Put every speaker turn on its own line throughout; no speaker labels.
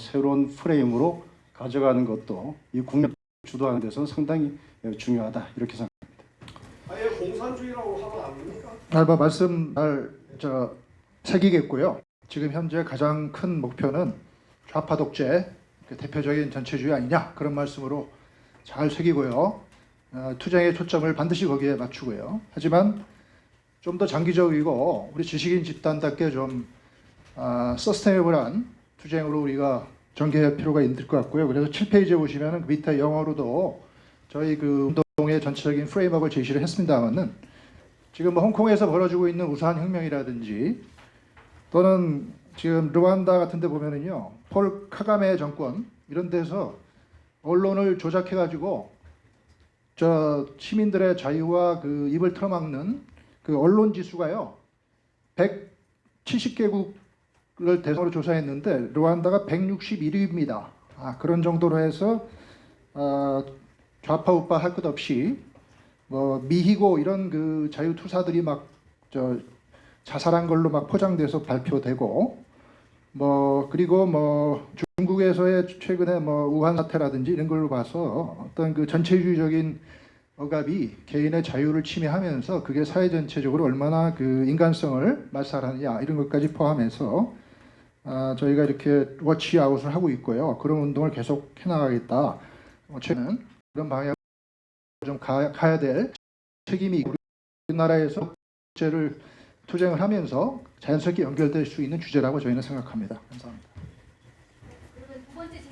새로운 프레임으로 가져가는 것도 이 국내 주도하는 데서 상당히 예, 중요하다 이렇게 생각합니다.
아예 공산주의라고 하면 안 됩니까?
아, 뭐 말씀 잘저 새기겠고요. 지금 현재 가장 큰 목표는 좌파 독재 그 대표적인 전체주의 아니냐 그런 말씀으로 잘 새기고요. 어, 투쟁의 초점을 반드시 거기에 맞추고요. 하지만 좀 더 장기적이고 우리 지식인 집단답게 좀 아, 서스테이블한 투쟁으로 우리가 전개할 필요가 있을 것 같고요. 그래서 7페이지에 보시면은 그 밑에 영어로도 저희 그 운동의 전체적인 프레임워크를 제시를 했습니다만은 지금 뭐 홍콩에서 벌어지고 있는 우수한 혁명이라든지 또는 지금 르완다 같은 데 보면은요. 폴 카가메 정권 이런 데서 언론을 조작해 가지고 저 시민들의 자유와 그 입을 틀어막는 그 언론 지수가요. 170개국 을 대상으로 조사했는데 르완다가 161위입니다. 아, 그런 정도로 해서 어, 좌파 우파 할 것 없이 뭐 미희고 이런 그 자유 투사들이 막 저 자살한 걸로 막 포장돼서 발표되고 뭐 그리고 뭐 중국에서의 최근에 뭐 우한 사태라든지 이런 걸로 봐서 어떤 그 전체주의적인 억압이 개인의 자유를 침해하면서 그게 사회 전체적으로 얼마나 그 인간성을 말살하느냐 이런 것까지 포함해서 아, 저희가 이렇게 워치아웃을 하고 있고요. 그런 운동을 계속 해나가겠다. 어, 저는 그런 방향 좀 가, 가야 될 책임이 우리나라에서 국제를 투쟁을 하면서 자연스럽게 연결될 수 있는 주제라고 저희는 생각합니다. 감사합니다.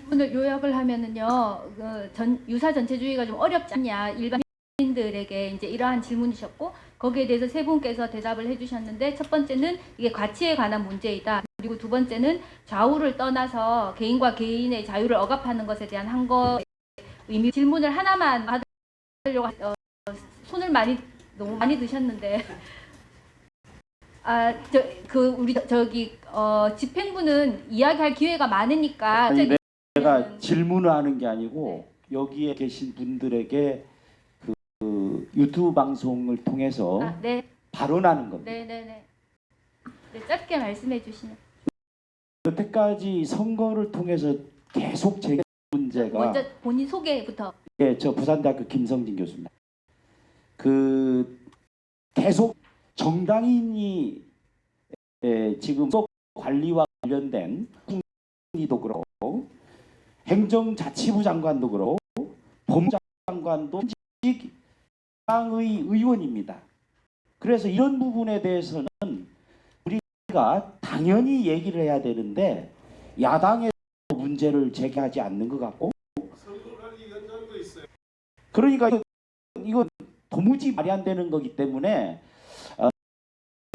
질문을 요약을 하면은요, 그 전, 유사 전체주의가 좀 어렵지 않냐 일반인들에게 이제 이러한 질문이셨고 거기에 대해서 세 분께서 대답을 해주셨는데 첫 번째는 이게 가치에 관한 문제이다. 그리고 두 번째는 좌우를 떠나서 개인과 개인의 자유를 억압하는 것에 대한 한 거 의미 질문을 하나만 하려고 하- 어, 손을 많이 너무 많이 드셨는데 아 저 그 우리 저- 저기 어 집행부는 이야기할 기회가 많으니까
아니,
저기
내가
음.
질문을 하는 게 아니고 여기에 계신 분들에게 그, 그 유튜브 방송을 통해서
아, 네,
발언하는 겁니다.
네, 네, 네. 네, 짧게 말씀해 주시면.
여태까지 선거를 통해서 계속 제기 문제가
먼저 본인 소개부터.
예, 저 부산대학교 김성진 교수입니다. 그 계속 정당인이 예, 지금 속 관리와 관련된 총리도 그렇고 행정자치부 장관도 그렇고 법무장관도 현직 당의 의원입니다. 그래서 이런 부분에 대해서는 가 당연히 얘기를 해야 되는데 야당에서 문제를 제기하지 않는 것 같고. 그러니까 이거, 이거 도무지 말이 안 되는 거기 때문에 어,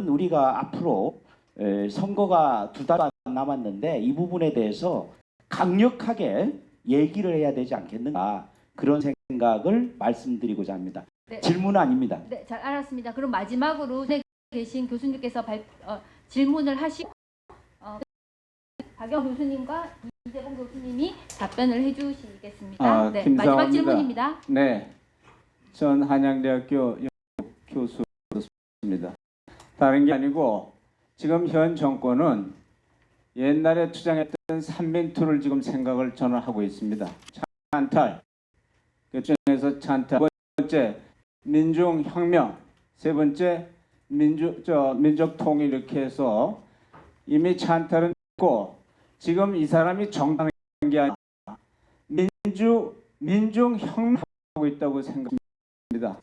우리가 앞으로 에, 선거가 두달 남았는데 이 부분에 대해서 강력하게 얘기를 해야 되지 않겠는가 그런 생각을 말씀드리고자 합니다.
네.
질문은 아닙니다.
네, 잘 알았습니다. 그럼 마지막으로 네, 계신 교수님께서 발, 어, 질문을 하시고 어, 박영 교수님과 이재봉 교수님이 답변을 해주시겠습니다.
아,
네. 마지막 질문입니다.
네, 전 한양대학교 교수입니다. 다른 게 아니고 지금 현 정권은 옛날에 투쟁했던 삼민투를 지금 생각을 저는 하고 있습니다. 찬탈, 그 중에서 찬탈, 두 번째 민중혁명, 세 번째 민주 저 민족 통일 이렇게 해서 이미 찬탈은 있고 지금 이 사람이 정당한 게 아니라 민주 민중 혁명하고 있다고 생각합니다.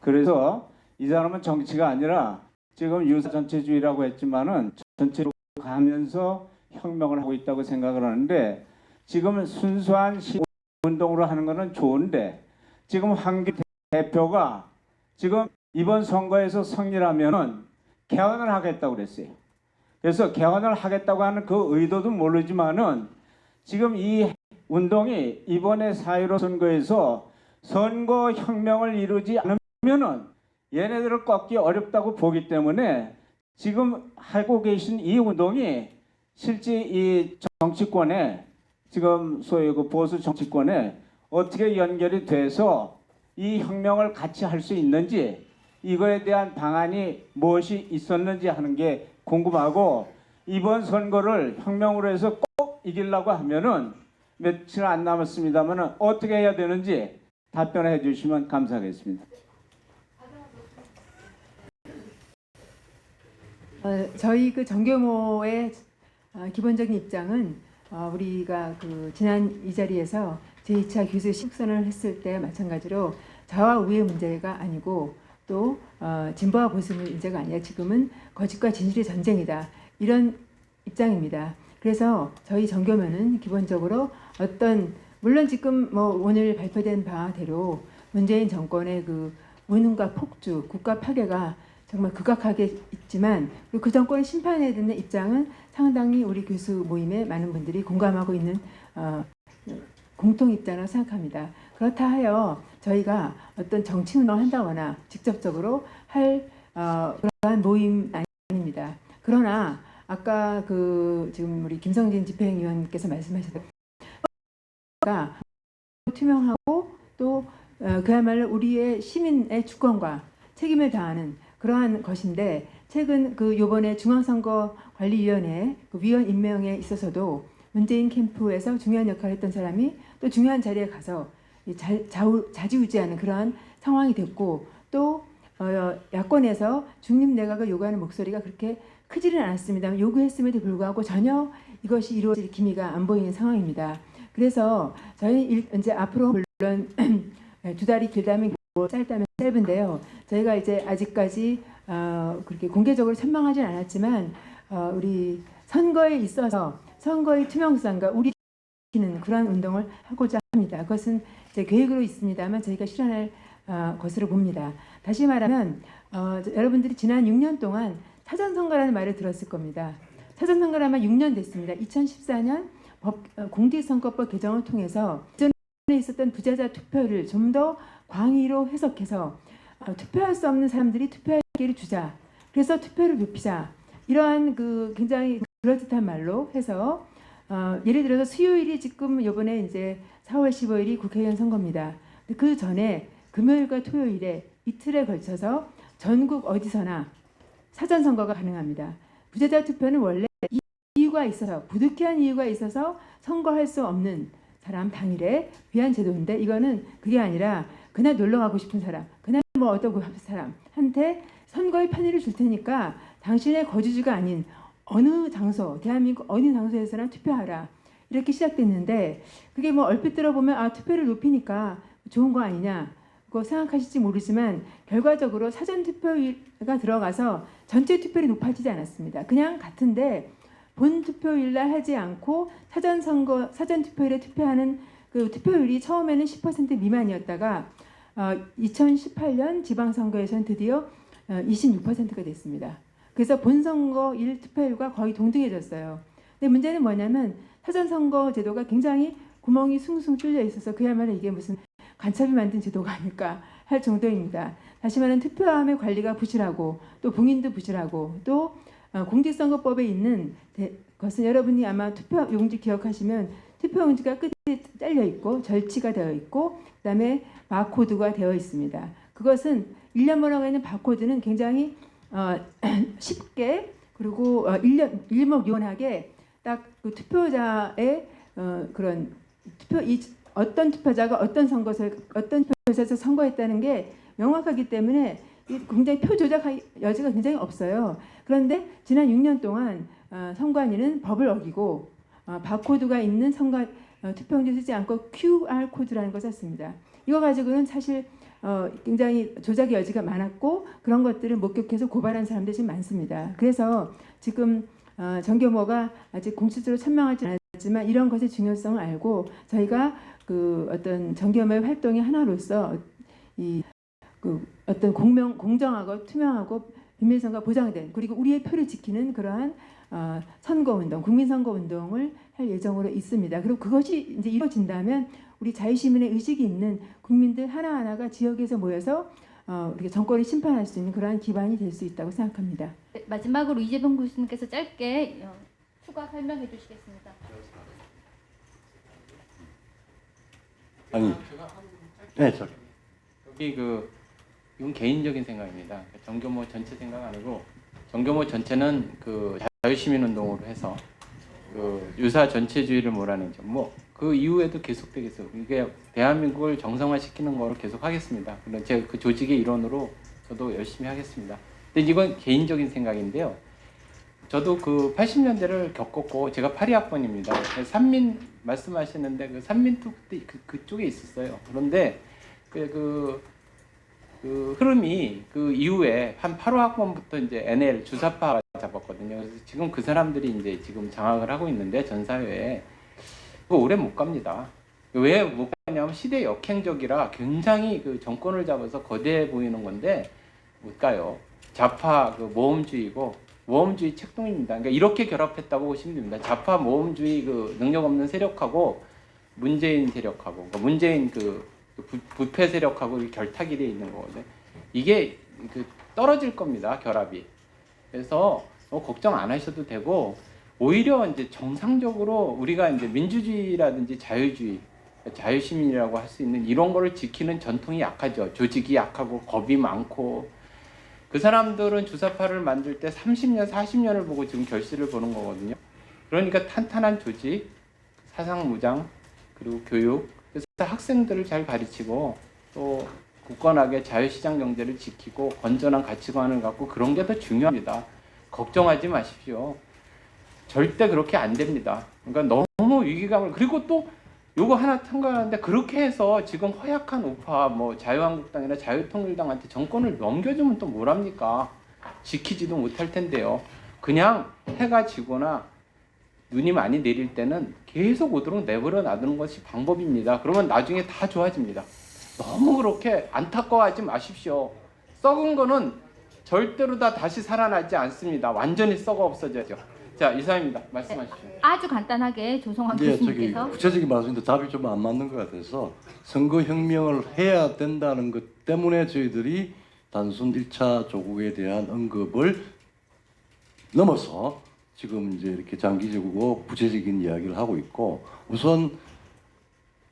그래서 이 사람은 정치가 아니라 지금 유사 전체주의라고 했지만은 전체로 가면서 혁명을 하고 있다고 생각을 하는데 지금은 순수한 시 운동으로 하는 거는 좋은데 지금 황기 대표가 지금 이번 선거에서 승리하면은 개헌을 하겠다고 그랬어요. 그래서 개헌을 하겠다고 하는 그 의도도 모르지만은 지금 이 운동이 이번에 4.15 선거에서 선거 혁명을 이루지 않으면은 얘네들을 꺾기 어렵다고 보기 때문에 지금 하고 계신 이 운동이 실제 이 정치권에 지금 소위 그 보수 정치권에 어떻게 연결이 돼서 이 혁명을 같이 할 수 있는지 이거에 대한 방안이 무엇이 있었는지 하는 게 궁금하고 이번 선거를 혁명으로 해서 꼭 이기려고 하면은 며칠 안 남았습니다만은 어떻게 해야 되는지 답변해 주시면 감사하겠습니다.
어, 저희 그 정교모의 어, 기본적인 입장은 어, 우리가 그 지난 이 자리에서 제2차 교수 식선을 했을 때 마찬가지로 좌와 우의 문제가 아니고 또 어, 진보와 보수의 문제가 아니라 지금은 거짓과 진실의 전쟁이다 이런 입장입니다. 그래서 저희 정교면은 기본적으로 어떤 물론 지금 뭐 오늘 발표된 바대로 문재인 정권의 그 무능과 폭주, 국가 파괴가 정말 극악하게 있지만 그 정권을 심판해야 되는 입장은 상당히 우리 교수 모임의 많은 분들이 공감하고 있는 어, 공통 입장이라고 생각합니다. 그렇다 하여 저희가 어떤 정치 운동을 한다거나 직접적으로 할 어, 그러한 모임 아닙니다. 그러나 아까 그 지금 우리 김성진 집행위원께서 말씀하셨던 가 투명하고 또 어, 그야말로 우리의 시민의 주권과 책임을 다하는 그러한 것인데 최근 그 요번에 중앙선거관리위원회 그 위원 임명에 있어서도 문재인 캠프에서 중요한 역할을 했던 사람이 또 중요한 자리에 가서 이 자, 좌우, 자지우지하는 그러한 상황이 됐고 또 어, 야권에서 중립 내각을 요구하는 목소리가 그렇게 크지는 않았습니다. 요구했음에도 불구하고 전혀 이것이 이루어질 기미가 안 보이는 상황입니다. 그래서 저희 일, 이제 앞으로 물론 두 달이 길다면 짧다면 짧은데요. 저희가 이제 아직까지 어, 그렇게 공개적으로 천망하진 않았지만 어, 우리 선거에 있어서 선거의 투명성과 우리 는 그러한 운동을 하고자 합니다. 그것은 제 계획으로 있습니다만 저희가 실현할 어, 것으로 봅니다. 다시 말하면 어, 저- 여러분들이 지난 6년 동안 사전선거라는 말을 들었을 겁니다. 사전선거를 아마 6년 됐습니다. 2014년 법, 어, 공직선거법 개정을 통해서 전에 있었던 부자자 투표를 좀 더 광의로 해석해서 어, 투표할 수 없는 사람들이 투표할 기회를 주자. 그래서 투표를 높이자. 이러한 그 굉장히 그럴듯한 말로 해서 어, 예를 들어서 수요일이 지금 이번에 이제 4월 15일이 국회의원 선거입니다. 그 전에 금요일과 토요일에 이틀에 걸쳐서 전국 어디서나 사전 선거가 가능합니다. 부재자 투표는 원래 이- 이유가 있어서 부득이한 이유가 있어서 선거할 수 없는 사람 당일에 위한 제도인데 이거는 그게 아니라 그날 놀러 가고 싶은 사람, 그날 뭐 어떤 그 사람한테 선거의 편의를 줄 테니까 당신의 거주지가 아닌 어느 장소, 대한민국 어느 장소에서나 투표하라. 이렇게 시작됐는데 그게 뭐 얼핏 들어보면 아 투표를 높이니까 좋은 거 아니냐. 고 생각하실지 모르지만 결과적으로 사전 투표가 들어가서 전체 투표율이 높아지지 않았습니다. 그냥 같은데 본 투표일 날 하지 않고 사전 선거 사전 투표일에 투표하는 그 투표율이 처음에는 10% 미만이었다가 어, 2018년 지방선거에서는 드디어 어, 26%가 됐습니다. 그래서 본선거일 투표율과 거의 동등해졌어요. 근데 문제는 뭐냐면 사전 선거 제도가 굉장히 구멍이 숭숭 뚫려 있어서 그야말로 이게 무슨 간첩이 만든 제도가 아닐까 할 정도입니다. 다시 말하면 투표함의 관리가 부실하고 또 봉인도 부실하고 또 어, 공직선거법에 있는 대- 것은 여러분이 아마 투표 용지 기억하시면 투표 용지가 끝에 잘려 있고 절치가 되어 있고 그다음에 바코드가 되어 있습니다. 그것은 일련 번호가 있는 바코드는 굉장히 어, 쉽게 그리고 어, 일련 일목요연하게 딱 그 투표자의 어, 그런 투표 이 어떤 투표자가 어떤 선거서 어떤 표에서 선거했다는 게 명확하기 때문에 이 굉장히 표 조작 여지가 굉장히 없어요. 그런데 지난 6년 동안 어, 선관위는 법을 어기고 어, 바코드가 있는 선거 어, 투표용지 쓰지 않고 QR 코드라는 걸 썼습니다. 이거 가지고는 사실 어, 굉장히 조작의 여지가 많았고 그런 것들을 목격해서 고발한 사람들이 많습니다. 그래서 지금 어, 정교모가 아직 공식적으로 천명하지 않았지만 이런 것의 중요성을 알고 저희가 그 어떤 정교모의 활동의 하나로서 이 그 어떤 공명 공정하고 투명하고 비밀선거 보장된 그리고 우리의 표를 지키는 그러한 어, 선거운동, 국민선거운동을 할 예정으로 있습니다. 그리고 그것이 이제 이루어진다면 우리 자유시민의 의식이 있는 국민들 하나하나가 지역에서 모여서 어, 우리가 정권을 심판할 수 있는 그러한 기반이 될 수 있다고 생각합니다.
네, 마지막으로 이재동 교수님께서 짧게 어, 추가 설명해 주시겠습니다.
아니, 네, 저
여기 그 이건 개인적인 생각입니다. 정교모 전체 생각 아니고 정교모 전체는 그 자유시민운동으로 해서 그 유사 전체주의를 몰아내죠. 뭐 그 이후에도 계속되겠어. 이게 대한민국을 정상화시키는 거로 계속 하겠습니다. 제가 그 조직의 일원으로 저도 열심히 하겠습니다. 근데 이건 개인적인 생각인데요. 저도 그 80년대를 겪었고 제가 82학번입니다. 산민 말씀하시는데 그 산민투 그때 그 그쪽에 있었어요. 그런데 그, 그, 그 흐름이 그 이후에 한 8호 학번부터 이제 NL 주사파 잡았거든요. 그래서 지금 그 사람들이 이제 지금 장악을 하고 있는데 전 사회에 오래 못 갑니다. 왜 못 가냐면 시대 역행적이라 굉장히 그 정권을 잡아서 거대해 보이는 건데 못 가요. 좌파 그 모험주의고 모험주의 책동입니다. 그러니까 이렇게 결합했다고 보시면 됩니다. 좌파 모험주의 그 능력 없는 세력하고 문재인 세력하고 그러니까 문재인 그 부, 부패 세력하고 이 결탁이 돼 있는 거거든요. 이게 그 떨어질 겁니다. 결합이. 그래서 뭐 걱정 안 하셔도 되고 오히려 이제 정상적으로 우리가 이제 민주주의라든지 자유주의 자유시민이라고 할 수 있는 이런 거를 지키는 전통이 약하죠. 조직이 약하고 겁이 많고 그 사람들은 주사파를 만들 때 30년, 40년을 보고 지금 결실을 보는 거거든요. 그러니까 탄탄한 조직, 사상 무장, 그리고 교육, 그래서 학생들을 잘 가르치고 또 굳건하게 자유시장 경제를 지키고 건전한 가치관을 갖고 그런 게 더 중요합니다. 걱정하지 마십시오. 절대 그렇게 안 됩니다. 그러니까 너무 위기감을 그리고 또 요거 하나 참가하는데 그렇게 해서 지금 허약한 우파 뭐 자유한국당이나 자유통일당한테 정권을 넘겨주면 또 뭐랍니까? 지키지도 못할 텐데요. 그냥 해가 지거나 눈이 많이 내릴 때는 계속 오도록 내버려 놔두는 것이 방법입니다. 그러면 나중에 다 좋아집니다. 너무 그렇게 안타까워하지 마십시오. 썩은 거는 절대로 다 다시 살아나지 않습니다. 완전히 썩어 없어져죠. 자 이상입니다. 말씀하십시오.
아주 간단하게 조성환
네, 저기
교수님께서
구체적인 말씀인데 답이 좀 안 맞는 것 같아서 선거 혁명을 해야 된다는 것 때문에 저희들이 단순 1차 조국에 대한 언급을 넘어서 지금 이제 이렇게 장기적이고 구체적인 이야기를 하고 있고 우선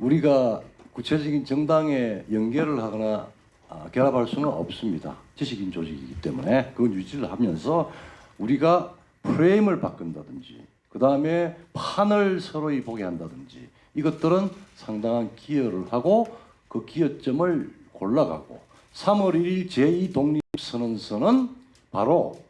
우리가 구체적인 정당에 연결을 하거나 아, 결합할 수는 없습니다. 지식인 조직이기 때문에 그건 유지를 하면서 우리가 프레임을 바꾼다든지 그 다음에 판을 서로이 보게 한다든지 이것들은 상당한 기여를 하고 그 기여점을 골라가고 3월 1일 제2독립선언서는 바로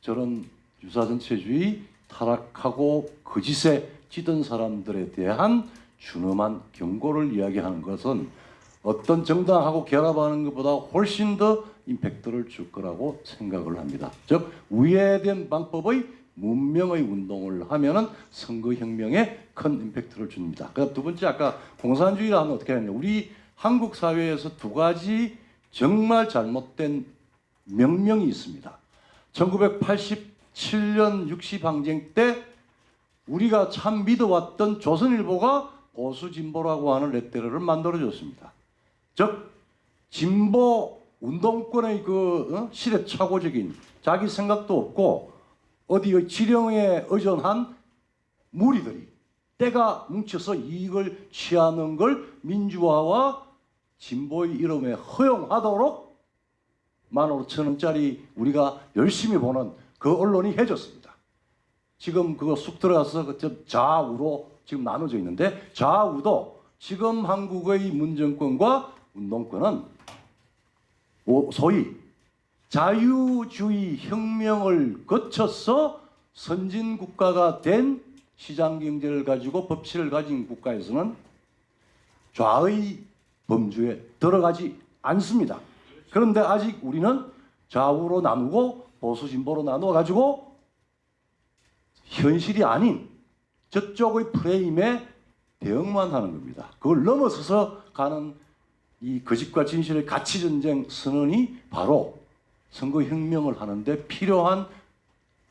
저런 유사전체주의 타락하고 거짓에 찌든 사람들에 대한 준엄한 경고를 이야기하는 것은 어떤 정당하고 결합하는 것보다 훨씬 더 임팩트를 줄 거라고 생각을 합니다. 즉 우회된 방법의 문명의 운동을 하면은 선거혁명에 큰 임팩트를 줍니다. 그두 번째 아까 공산주의라 하면 어떻게 하냐? 우리 한국 사회에서 두 가지 정말 잘못된 명명이 있습니다. 1987년 60항쟁 때 우리가 참 믿어왔던 조선일보가 보수 진보라고 하는 레테러를 만들어줬습니다. 즉 진보 운동권의 그 어? 시대착오적인 자기 생각도 없고 어디의 지령에 의존한 무리들이 때가 뭉쳐서 이익을 취하는 걸 민주화와 진보의 이름에 허용하도록 만 오천 원짜리 우리가 열심히 보는 그 언론이 해줬습니다. 지금 그거 쑥 들어가서 그저 좌우로 지금 나눠져 있는데 좌우도 지금 한국의 문정권과 운동권은 오- 소위 자유주의 혁명을 거쳐서 선진 국가가 된 시장 경제를 가지고 법치를 가진 국가에서는 좌의 범주에 들어가지 않습니다. 그런데 아직 우리는 좌우로 나누고 보수 진보로 나누어 가지고 현실이 아닌 저쪽의 프레임에 대응만 하는 겁니다. 그걸 넘어서서 가는 이 거짓과 진실의 가치 전쟁 선언이 바로 선거 혁명을 하는데 필요한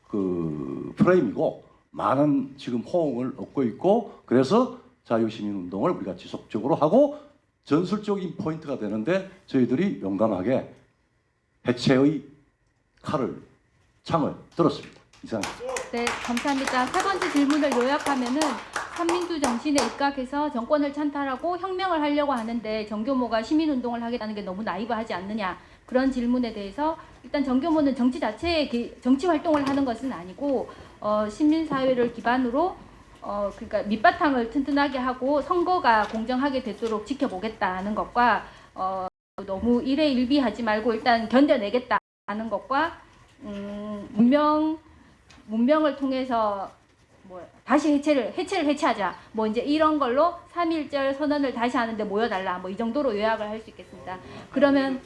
그 프레임이고 많은 지금 호응을 얻고 있고 그래서 자유시민 운동을 우리가 지속적으로 하고 전술적인 포인트가 되는데 저희들이 용감하게 해체의 칼을 창을 들었습니다. 이상.
네, 감사합니다. 세 번째 질문을 요약하면은 삼민주 정신에 입각해서 정권을 찬탈하고 혁명을 하려고 하는데 정교모가 시민운동을 하겠다는 게 너무 나이브하지 않느냐? 그런 질문에 대해서 일단 정교모는 정치 자체에 기- 정치 활동을 하는 것은 아니고 어, 시민사회를 기반으로 어 그러니까 밑바탕을 튼튼하게 하고 선거가 공정하게 되도록 지켜보겠다는 것과 어 너무 일회일비하지 말고 일단 견뎌내겠다는 것과 음, 문명 문명을 통해서 뭐 다시 해체를 해체를 해체하자 뭐 이제 이런 걸로 3.1절 선언을 다시 하는데 모여 달라 뭐 이 정도로 요약을 할 수 있겠습니다. 그러면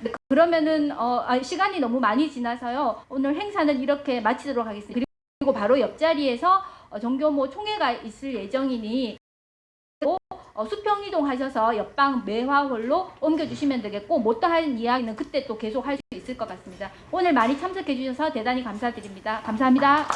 네, 그러면은 어, 아, 시간이 너무 많이 지나서요 오늘 행사는 이렇게 마치도록 하겠습니다. 그리고 바로 옆자리에서 어, 정교모 총회가 있을 예정이니 어, 수평 이동하셔서 옆방 매화홀로 옮겨주시면 되겠고 못다한 이야기는 그때 또 계속 할수 있을 것 같습니다. 오늘 많이 참석해 주셔서 대단히 감사드립니다. 감사합니다.